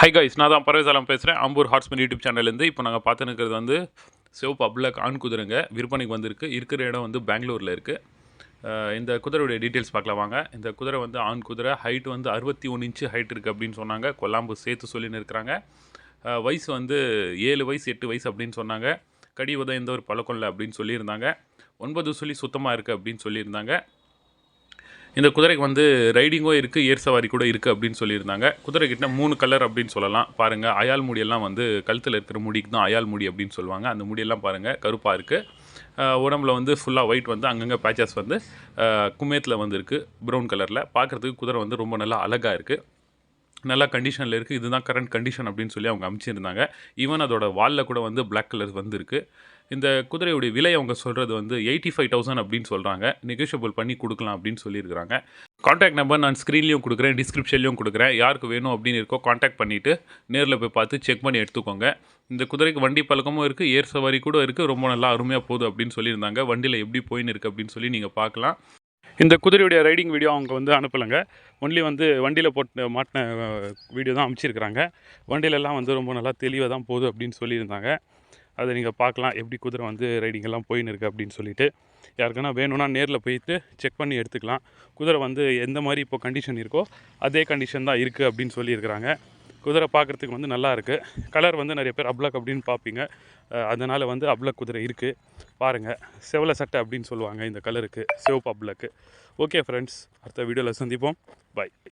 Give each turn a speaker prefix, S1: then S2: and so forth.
S1: Hi guys நான் தான் பரவேசாலம் பேசுகிறேன் அம்பூர் ஹார்ஸ்மேன் யூடியூப் சேனல்லேருந்து இப்போ நாங்கள் பார்த்து வந்து சிவப்பு அப்ளக் ஆண் குதிரைங்க. விற்பனைக்கு வந்திருக்கு. இருக்கிற இடம் வந்து பெங்களூரில் இருக்குது இந்த குதிரையுடைய டீட்டெயில்ஸ் பார்க்கலாம் வாங்க. இந்த குதிரை வந்து ஆண் குதிரை. ஹைட் வந்து அறுபத்தி ஒன்று இன்ச்சு ஹைட் இருக்குது அப்படின்னு சொன்னாங்க. கொல்லாம்பு சேர்த்து சொல்லின்னு இருக்கிறாங்க. வயசு வந்து ஏழு வயசு எட்டு வயசு அப்படின்னு சொன்னாங்க. கடி உதம் எந்த ஒரு பழக்கம் இல்லை அப்படின்னு சொல்லியிருந்தாங்க. ஒன்பது சொல்லி சுத்தமாக இருக்குது அப்படின்னு சொல்லியிருந்தாங்க. இந்த குதிரைக்கு வந்து ரைடிங்கும் இருக்குது ஏர் சவாரி கூட இருக்குது அப்படின்னு சொல்லியிருந்தாங்க. குதிரை கிட்ட மூணு கலர் அப்படின்னு சொல்லலாம். பாருங்கள் அயால் முடியெல்லாம் வந்து கழுத்தில் இருக்கிற முடிக்கு தான் அயால் முடி அப்படின்னு சொல்லுவாங்க. அந்த முடியெல்லாம் பாருங்கள் கருப்பாக இருக்குது உடம்புல வந்து ஃபுல்லாக ஒயிட் வந்து அங்கங்கே பேச்சஸ் வந்து குமேத்தில் வந்து இருக்குது ப்ரௌன் கலரில் பார்க்குறதுக்கு குதிரை வந்து ரொம்ப நல்லா அழகாக இருக்குது நல்ல கண்டிஷனில் இருக்குது இதுதான் கரண்ட் கண்டிஷன் அப்படின்னு சொல்லி அவங்க அமைச்சிருந்தாங்க. ஈவன் அதோட வாலில் கூட வந்து பிளாக் கலர் வந்துருக்கு. இந்த குதிரையுடைய விலை அவங்க சொல்கிறது வந்து எயிட்டி ஃபைவ் தௌசண்ட் அப்படின்னு சொல்கிறாங்க நெகோஷியபிள் பண்ணி கொடுக்கலாம் அப்படின்னு சொல்லியிருக்கிறாங்க. காண்டாக்ட் நம்பர் நான் ஸ்க்ரீன்லேயும் கொடுக்குறேன் டிஸ்கிரிப்ஷன்லையும் கொடுக்குறேன். யாருக்கு வேணும் அப்படின்னு இருக்கோ காண்டாக்ட் பண்ணிவிட்டு நேரில் போய் பார்த்து செக் பண்ணி எடுத்துக்கோங்க. இந்த குதிரைக்கு வண்டி பழக்கமும் இருக்குது ஏர் சவாரி கூட இருக்குது ரொம்ப நல்லா அருமையாக போகுது அப்படின்னு சொல்லியிருந்தாங்க. வண்டியில் எப்படி போயின்னு இருக்குது அப்படின்னு சொல்லி நீங்கள் பார்க்கலாம். இந்த குதிரையுடைய ரைடிங் வீடியோ அவங்க வந்து அனுப்பலைங்க. ஒன்லி வந்து வண்டியில் போட்டு மாட்டின வீடியோ தான் அமைச்சிருக்கிறாங்க. வண்டியிலலாம் வந்து ரொம்ப நல்லா தெளிவாக தான் போகுது அப்படின்னு சொல்லியிருந்தாங்க. அதை நீங்கள் பார்க்கலாம். எப்படி குதிரை வந்து ரைடிங்கெல்லாம் போயின்னு இருக்குது அப்படின்னு சொல்லிட்டு. யாருக்குன்னா வேணும்னா நேரில் போயிட்டு செக் பண்ணி எடுத்துக்கலாம். குதிரை வந்து எந்த மாதிரி இப்போ கண்டிஷன் இருக்கோ அதே கண்டிஷன் தான் இருக்குது அப்படின்னு சொல்லியிருக்கிறாங்க. குதிரை பார்க்குறதுக்கு வந்து நல்லா இருக்குது கலர் வந்து நிறைய பேர் அப்ளக் அப்படின்னு பார்ப்பீங்க. அதனால் வந்து அப்ளக் குதிரை இருக்குது பாருங்கள் செவல சட்டை அப்படின்னு சொல்லுவாங்க இந்த கலருக்கு சிவப்பு அப்ளக்கு ஓகே ஃப்ரெண்ட்ஸ் அடுத்த வீடியோவில் சந்திப்போம். பாய்